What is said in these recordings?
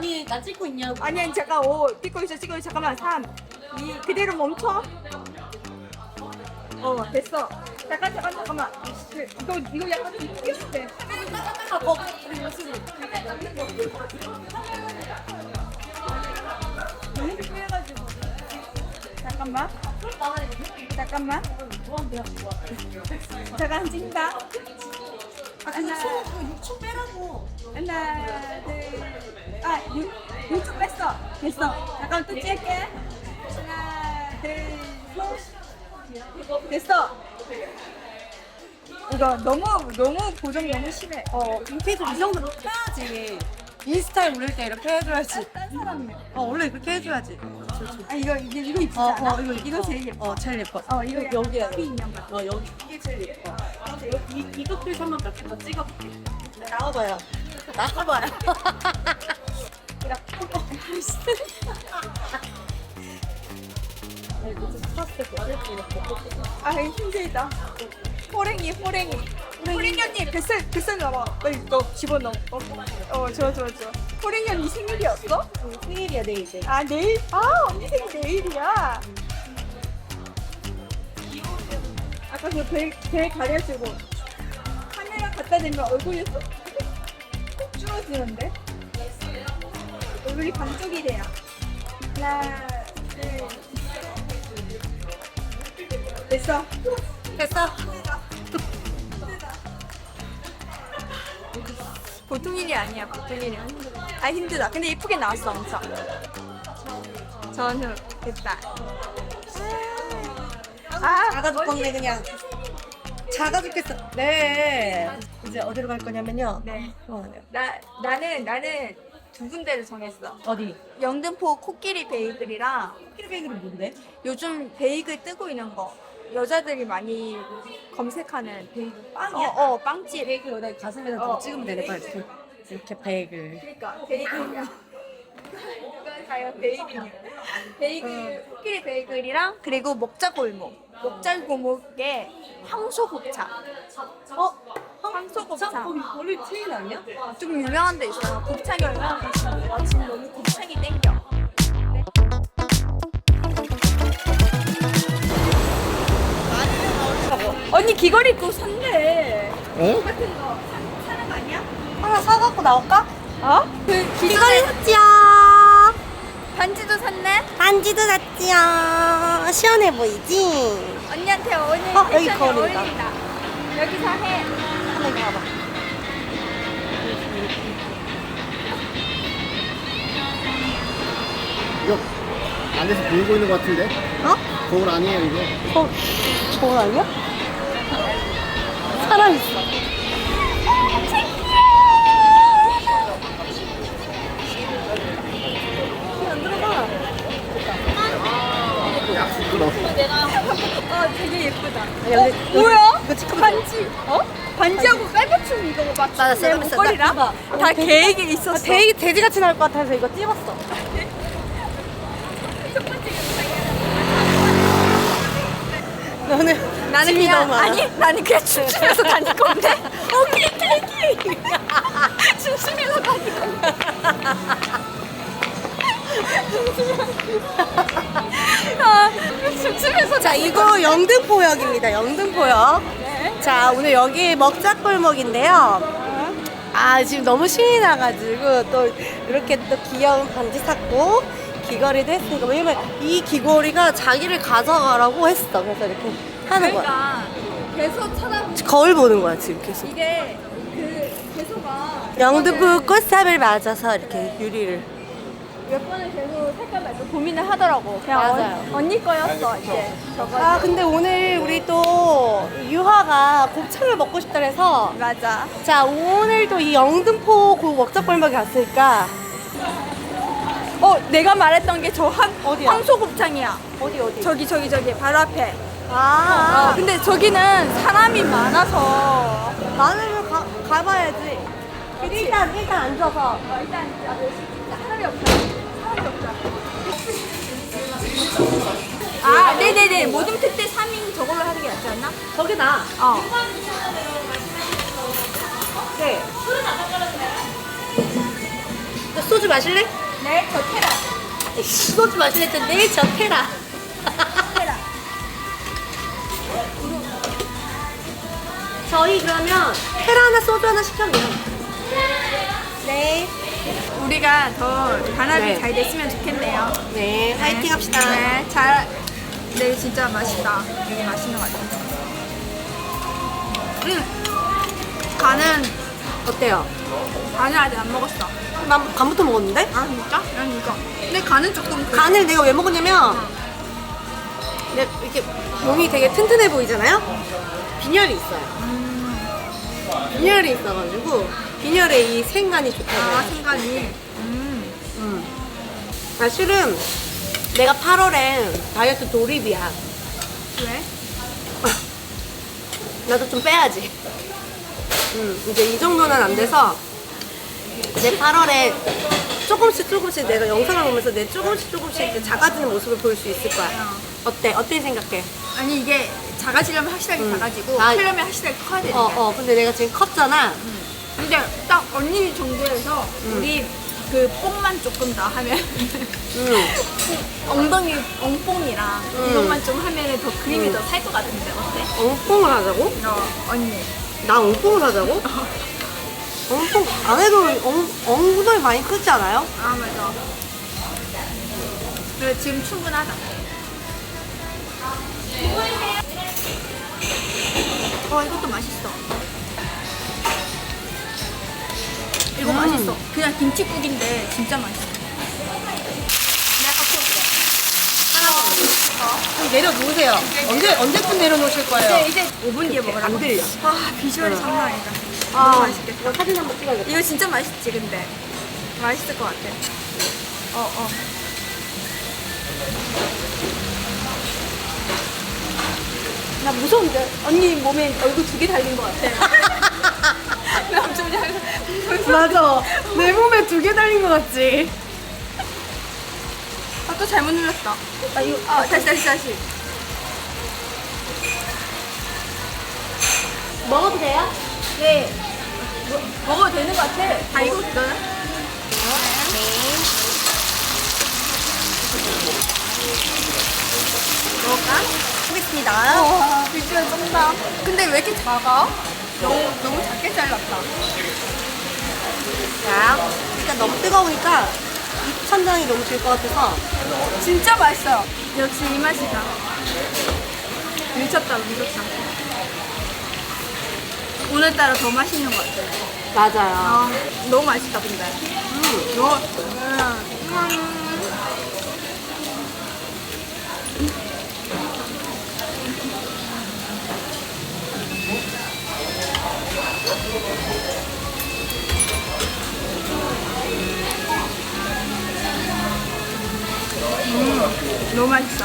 아니 나 찍고 있냐고. 아니 아니 잠깐 오 찍고 있어 찍고 있어. 잠깐만 3 2 그대로 멈춰. 어 됐어. 잠깐 잠깐 잠깐만. 그, 이거 이거 약간 좀 웃겼는데 어, 너무 피해가지고 잠깐만. 잠깐만. 잠깐 찍는다 하나 초 빼라고. 하나 둘아 유튜브 뺐어 됐어 잠깐 또 찍을게 하나 둘 셋 됐어 이거 너무 너무 고정 너무 심해 어 인피도 이 정도로 해야지. 인스타에 올릴 때 이렇게 해줘야지. 딴 사람이야 어 원래 그렇게 해줘야지. 아 이거 이게 이거 이쁘지 어, 않아? 어 이거 이거 제일 예뻐 어 제일 예뻐. 어 이거 여기야. 여기 인형 같아 어 여기 이게 제일 예뻐. 이 이것들 한번 몇 개 더 찍어볼게. 나와봐요. 나와봐요. 아 힘들다 호랭이 호랭이 호랭이 언니 뱃살 뱃살 나와 빨리 너 집어넣어 어, 어 좋아 좋아 좋아 호랭이 언니 생일이었어? 생일이야 내일 이제. 아 내일 아 언니 생일 내일이야 아까 그벨벨 가려주고. 카메라 갖다 대면 얼굴이 쏙, 쏙 줄어지는데? 얼굴이 반쪽이 돼요. 하나 둘 됐어? 됐어. 보통 일이 아니야 보통 일이. 아니야 아 힘들다. 근데 이쁘게 나왔어 엄청. 전후 됐다 아 작아 죽겠네 그냥. 작아 죽겠어. 네. 이제 어디로 갈 거냐면요. 네. 어, 나 나는 나는 두 군데를 정했어. 어디? 영등포 코끼리 베이글이랑 키르베이글은 뭔데? 요즘 베이글 뜨고 있는 거 여자들이 많이 검색하는 베이글 빵이야? 어, 어 빵집. 베이글 여기다 가슴에다 어. 찍으면 되겠다 이렇게. 이렇게 베이글. 그러니까 베이글이야. 이건 과연 베이글이야. 베이글 코끼리 베이글이랑 그리고 먹자골목. 먹자골목에 황소곱창. 어? 황소곱창. 거기 거리 체인 아니야? 좀 유명한 데 있어요. 곱창이 얼마나 맛있는데 나 지금 너무 곱창이 땡겨. 네. 언니 귀걸이 또 샀네. 어? 똑같은 거 사- 사는 거 아니야? 하나 사갖고 나올까? 어? 그 귀걸이 귀걸이 샀지요. 반지도 샀네? 반지도 샀지요. 시원해 보이지? 언니한테 어울리는 어, 여기 패션이 거울이다. 어울린다. 여기서 해. 한번 이거 봐봐. 이거 안에서 보이고 있는 것 같은데? 어? 거울 아니에요 이거? 어? 저거 아니야? 사람 있어. 끌어 어, 되게 예쁘다. 여기, 어, 뭐야? 이거 치카 반지. 어? 반지하고 빼빼춤 이거 뭐 맞추는 맞아, 맞아. 목걸이랑? 나다 계획이 있었어. 돼지, 돼지같이 나올 것 같아서 이거 찝었어. 너는 나는 짐이 그냥 너무 많아. 아니 나는 그냥 춤추면서 다닐 건데 오케이 테이키 춤추면서 다닐 건데 아, 춤추면서 자, 이거 영등포역입니다. 영등포역. 네. 자, 오늘 여기 먹자골목인데요. 아, 지금 너무 신이 나가지고 또 이렇게 또 귀여운 반지 샀고 귀걸이도 했으니까 왜냐면 이 귀걸이가 자기를 가져가라고 했어. 그래서 이렇게 하는 거야. 그러니까 계속 찾아 거울 보는 거야, 지금 계속. 이게 그 계속아 영등포 꽃삽을 맞아서 이렇게 유리를. 몇 번을 계속 색깔 말고 고민을 하더라고 그냥 맞아요. 언, 언니 거였어 이제 저거 아, 근데 오늘 우리 또 유화가 곱창을 먹고 싶다 그래서 맞아 자, 오늘도 이 영등포 그 먹자골목에 갔으니까 어 내가 말했던 게저 어디야? 황소곱창이야 어디 어디? 저기 저기 저기 바로 앞에 아, 어, 근데 저기는 사람이 많아서 많으면 가, 가봐야지. 일단 일단 앉아서. 어, 일단 사람이 없다. 사람이 없다. 아, 네네네. 모든 특대 3인 저걸로 하는 게 낫지 않나? 저기 나. 어. 네. 소주 마실래? 네, 저 테라. 소주 마실래 했는데 저 테라. 테라. 저희 그러면 테라 하나 소주 하나 시켰네요. 네. 우리가 더 단합이 네. 잘 됐으면 좋겠네요. 네, 파이팅 합시다. 네, 잘. 네, 진짜 맛있다. 되게 맛있는 것 같아요. 음, 간은 어때요? 간을 아직 안 먹었어. 난 간부터 먹었는데? 아 진짜? 난 이거. 근데 간은 조금 그- 간을 내가 왜 먹었냐면 내 이렇게 몸이 되게 튼튼해 보이잖아요? 빈혈이 있어요. 빈혈이 있어가지고 빈혈에 이 생간이 좋다고. 아 해요. 순간이. 음. 음. 사실은 내가 8월에 다이어트 돌입이야. 왜? 나도 좀 빼야지. 음, 이제 이 정도는 안 돼서 내 8월에 조금씩 조금씩 내가 영상을 보면서 내 조금씩 조금씩 이제 작아지는 모습을 볼 수 있을 거야. 어때? 어떻게 생각해? 아니 이게 작아지려면 확실하게 음. 작아지고 아. 크려면 확실하게 커야 되니까. 어, 어, 근데 내가 지금 컸잖아. 근데 딱 언니 정도에서 음. 우리 그 뽕만 조금 더 하면 음. 엉덩이 엉뽕이랑 음. 이것만 좀 하면 더 그림이 음. 더살 것 같은데 어때? 엉뽕을 하자고? 어 언니. 나 엉뽕을 하자고? 엉뽕 안 해도 엉, 엉덩이 많이 크지 않아요? 아 맞아. 그래 지금 충분하다. 어 이것도 맛있어. 이거 음. 맛있어. 그냥 김치국인데 진짜 맛있어. 내가 갖고 좀 내려놓으세요. 언제, 언제쯤 내려놓으실 올게. 거예요? 이제, 이제 5분 뒤에 먹으라. 안 들려. 아 비주얼이 장난 아니다. 아, 너무 맛있겠다. 이거 사진 한번 찍어야겠다. 이거 진짜 맛있지 근데 맛있을 것 같아. 어 어. 나 무서운데 언니 몸에 얼굴 두 개 달린 것 같아. 맞아. 내 몸에 두 개 달린 것 같지? 아 또 잘못 눌렀다. 아 이거 아 다시 다시 다시. 먹어도 돼요? 네. 뭐, 먹어도 되는 것 같아. 다 익었어요? 먹을까? 하겠습니다. 와, 비주얼 쩐다. 근데 왜 이렇게 작아? 너무, 너무 작게 잘랐다. 자, 일단 너무 뜨거우니까 입천장이 너무 질것 같아서 진짜 맛있어요. 역시 이 맛이다. 미쳤다, 미쳤다. 오늘따라 더 맛있는 것 같아요. 맞아요. 아, 너무 맛있다, 근데. 음. 너무, 음. 너무 맛있어.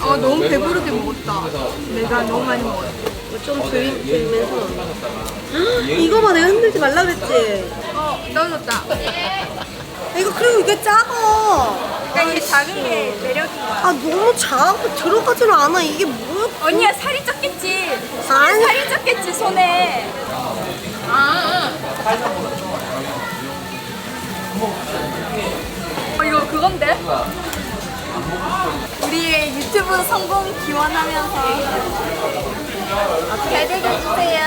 어 너무 배부르게 먹었다. 내가 너무 많이 먹었어. 좀 들, 들면서 이거 봐 내가 흔들지 말라 그랬지? 어 넣어줬다. 이거 그리고 이게 작아. 그러니까 이게 작은 게 매력인 거야. 아 너무 작고 들어가지는 않아. 이게 뭐야? 언니야 살이 쪘겠지. 아니. 살이 쪘겠지 손에. 아. 어 이거 그건데? 우리의 유튜브 성공 기원하면서 잘 되게 주세요.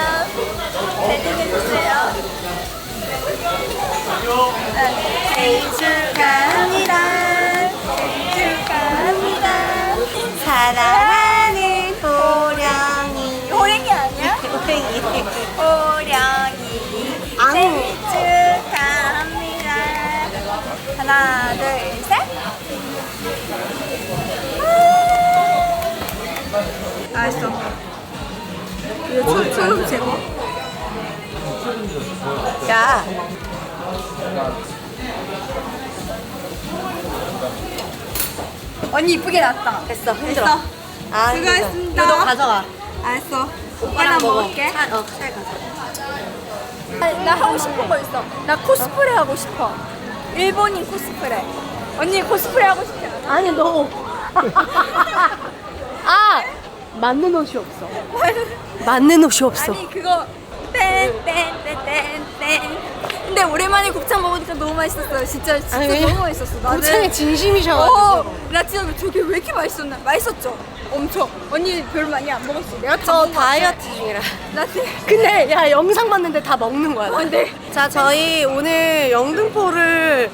잘 되게 주세요. 생일 축하 초록 제목. 야. 언니 이쁘게 났다. 됐어 힘들어. 됐어. 아, 수고하셨습니다. 이거 너 가져가. 알았어. 오빠랑. 먹을게. 차, 어, 잘 가져. 나, 나 하고 싶은 거 있어. 나 코스프레 하고 싶어. 일본인 코스프레. 언니 코스프레 하고 싶지 않아? 아니 너. 아 맞는 옷이 없어. 맞는 옷이 없어. 아니 그거 땡땡땡땡땡. 근데 오랜만에 곱창 먹으니까 너무 맛있었어요. 진짜 진짜 아니, 왜냐- 너무 맛있었어. 나는 곱창에 진심이셔가지고. 어, 나 진짜 저게 왜 이렇게 맛있었나? 맛있었죠? 엄청. 언니 별 많이 안 먹었어. 내가 다 저. 다이어트 중이라. 나 진짜 근데 야 영상 봤는데 다 먹는 거야. 어, 네. 자 저희 오늘 영등포를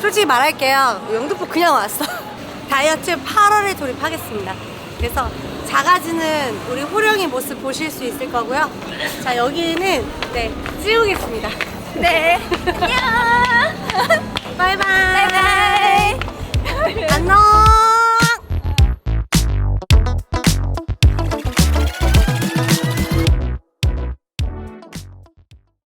솔직히 말할게요. 영등포 그냥 왔어. 다이어트 8월에 돌입하겠습니다. 그래서 작아지는 우리 호령의 모습 보실 수 있을 거고요. 자, 여기는 네, 찌우겠습니다. 네. 안녕. 바이바이. 바이바이. 안녕.